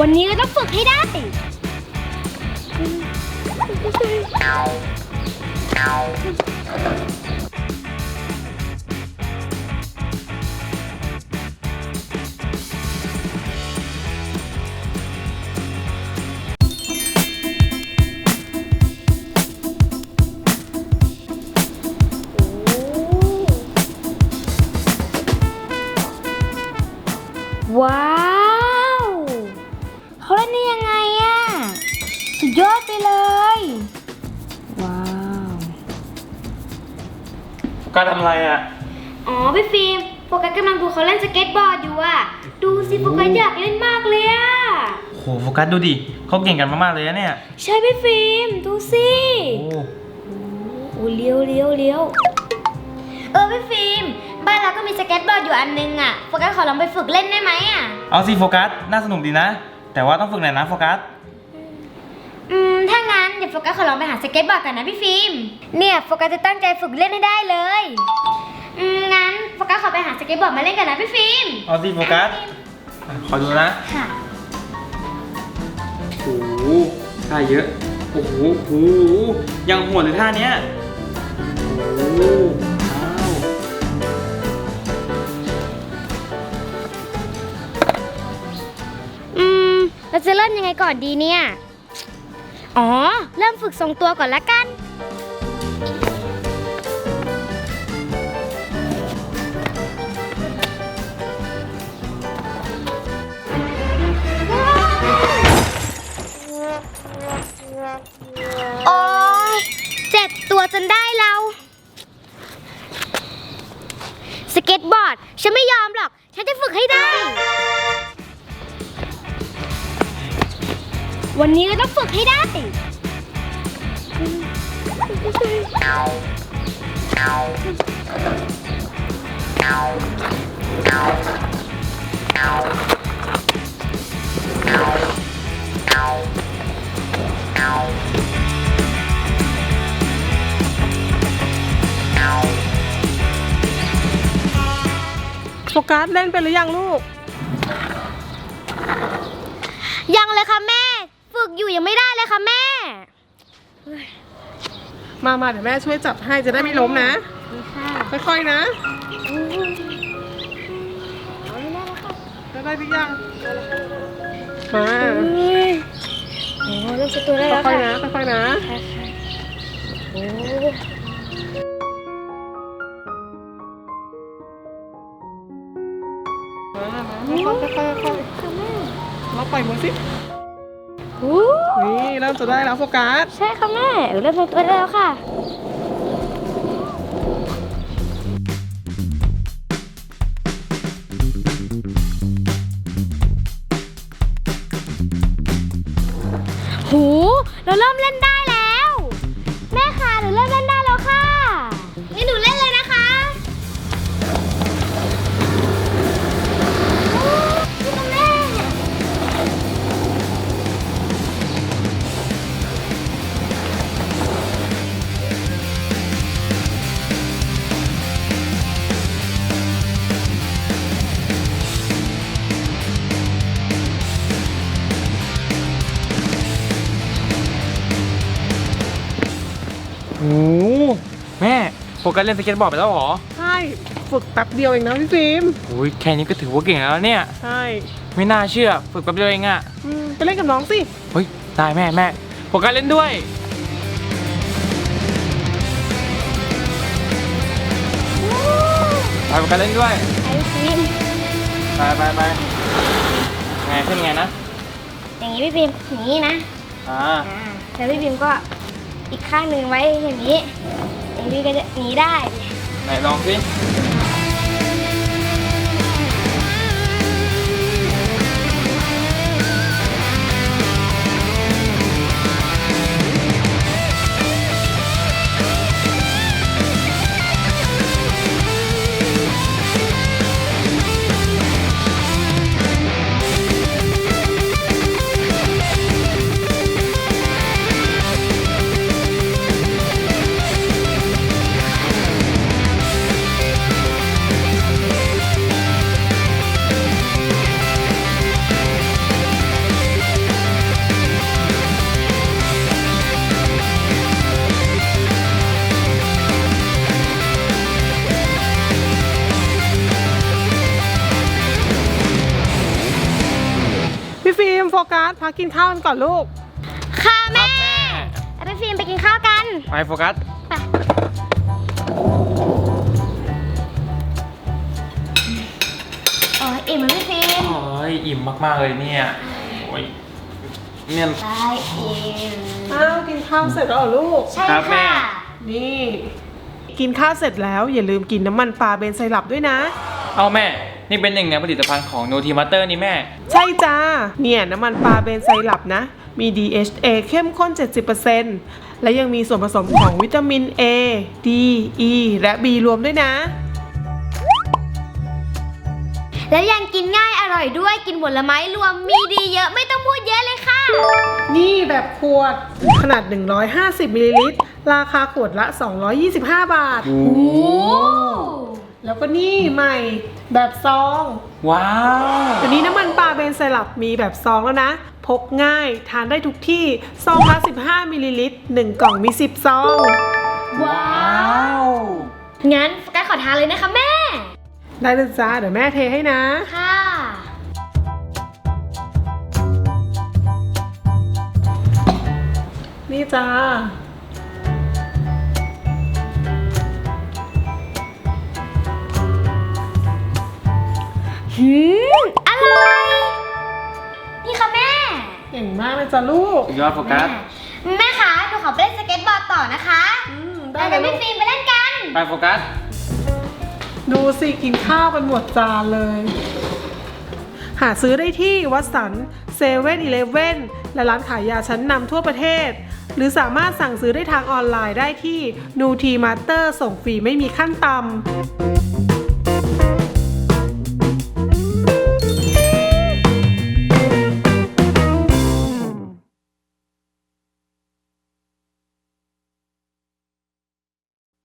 วันนี้เราต้องฝึกให้ได้ว้า เลย ว้าวการทำอะไรอะ อ๋อพี่ฟิล์มโฟกัสกำลังดูเขาเล่นสเก็ตบอร์ดอยู่อะดูสิโฟกัสอยากเล่นมากเลยอะโหโฟกัสดูดิเขาเก่งกันมากๆเลยนะเนี่ย ใช่พี่ฟิล์มดูสิโอ้โอ้เลี้ยวเลี้ยวเลี้ยวเออพี่ฟิล์มบ้านเราก็มีสเก็ตบอร์ดอยู่อันนึงอะโฟกัสขอลองไปฝึกเล่นได้ไหมอะเอาสิโฟกัส น่าสนุกดีนะ แต่ว่าต้องฝึกหน่อยนะโฟกัส อืม ถ้างั้นเดี๋ยวโฟกัสขอลองไปหาสเก็ตบอร์ดกันนะพี่ฟิล์ม เนี่ยโฟกัสจะตั้งใจฝึกเล่นให้ได้เลย อืม งั้นโฟกัสขอไปหาสเก็ตบอร์ดมาเล่นกันนะพี่ฟิล์มเอาสิโฟกัสอะขอดูนะ ค่ะ โอ้โหท่าเยอะ โอ้โหโอ้โหยังโหดเลยท่าเนี้ย โอ้โหว้าวอืม เราจะเริ่มยังไงก่อนดีเนี่ย อ๋อ เริ่มฝึกทรงตัวก่อนละกัน โอ๊ยเจ็บตัวจนได้เรา สเก็ตบอร์ด ฉันไม่ยอมหรอก ฉันจะฝึกให้ได้ วันนี้เราต้องฝึกให้ได้โฟกัสเล่นเป็นหรือยังลูก ยังเลยค่ะแม่ฝึ กอยู่ยังไม่ได้เลยค่ะแม่ มามาเดี๋ยวแม่ช่วยจับให้จะได้ไม่ล้มนะ ค่อยๆนะจะได้หรือยังมาโอ้เริ่มเซตตัวได้แล้วค่อยค่ะๆนะค่อยๆนะโอ้มามาค่อยๆค่อยๆเราปล่อยมือสิโอ้นี่เริ่มจะได้แล้วโฟกัสใช่ค่ะแม่เริ่มเซตตัวได้แล้วค่ะหูเราเริ่มเล่นได้ โฟกัสเล่นสเก็ตบอร์ดไปแล้วเหรอ ใช่ฝึกแป๊บเดียวเองนะพี่ฟิล์มโอ้ยแค่นี้ก็ถือว่าเก่งแล้วเนี่ย ใช่ไม่น่าเชื่อฝึกแป๊บเดียวเองอะอืมไปเล่นกับน้องสิเฮ้ยได้แม่แม่โฟกัสเล่นด้วย ไปโฟกัสเล่นด้วย ไอฟิล์มไปไปไปไงขึ้นไงนะ อย่างนี้พี่ฟิล์มอย่างนี้นะอ่า อ่าแล้วพี่พิมก็อีกข้างหนึ่งไว้อย่างนี้ อย่างนี้ก็จะหนีได้ ไหนลองสิ สพักกินข้าวกันก่อนลูก ค่ะแม่แล้วพี่ฟิล์มไปกินข้าวกัน ไปโฟกัส ไปโอ้ยอิ่มไหมพี่ฟิล์มโอ้ยอิ่มมากๆเลยเนี่ยโอ้ยเนี่ยได้อิ่ม อ้าวกินข้าวเสร็จแล้วเหรอลูก ใช่ครับแม่ ค่ะ นี่ กินข้าวเสร็จแล้วอย่าลืมกินน้ำมันปลาเบนไซรัปด้วยนะ เอาแม่ นี่เป็นหนึ่งในผลิตภัณฑ์ของโนทีมัตเตอร์นี่แม่ ใช่จ้า เนี่ยน้ำมันปลาเบนไซรัปนะ มี DHA เข้มข้น 70%และยังมีส่วนผสมของวิตามิน A D E และ B รวมด้วยนะ แล้วยังกินง่ายอร่อยด้วยกินผลไม้รวมมีดีเยอะไม่ต้องพูดเยอะเลยค่ะ นี่แบบขวดขนาด 150มิลลิลิตรราคาขวดละ 225 บาท โอ้โอ้ แล้วก็นี่ใหม่แบบซอง ว้าวเดี๋ยวนี้น้ำมันปลาเบนไซรัปมีแบบซองแล้วนะ พกง่ายทานได้ทุกที่ซองละ15มิลลิลิตร1กล่องมี 10 ซองว้าว งั้นโฟกัสขอทานเลยนะคะแม่ ได้เลยจ้าเดี๋ยวแม่เทให้นะ ค่ะ นี่จ้า หืมอร่อย นี่ค่ะแม่ เก่งมากเลยจ้าลูก สุดยอดโฟกัสแม่แม่คะหนูขอไปเล่นสเก็ตบอร์ดต่อนะคะอืมไปได้เลกับยลูพี่ก ฟิล์มไปเล่นกัน ไปโฟกัส ดูสิกินข้าวกันหมดจานเลย หาซื้อได้ที่วัดสันเซเว่นอีเลฟเว่นและร้านขายยาชั้นนำทั่วประเทศ หรือสามารถสั่งซื้อได้ทางออนไลน์ได้ที่นูทีมาสเตอร์ส่งฟรีไม่มีขั้นต่ำ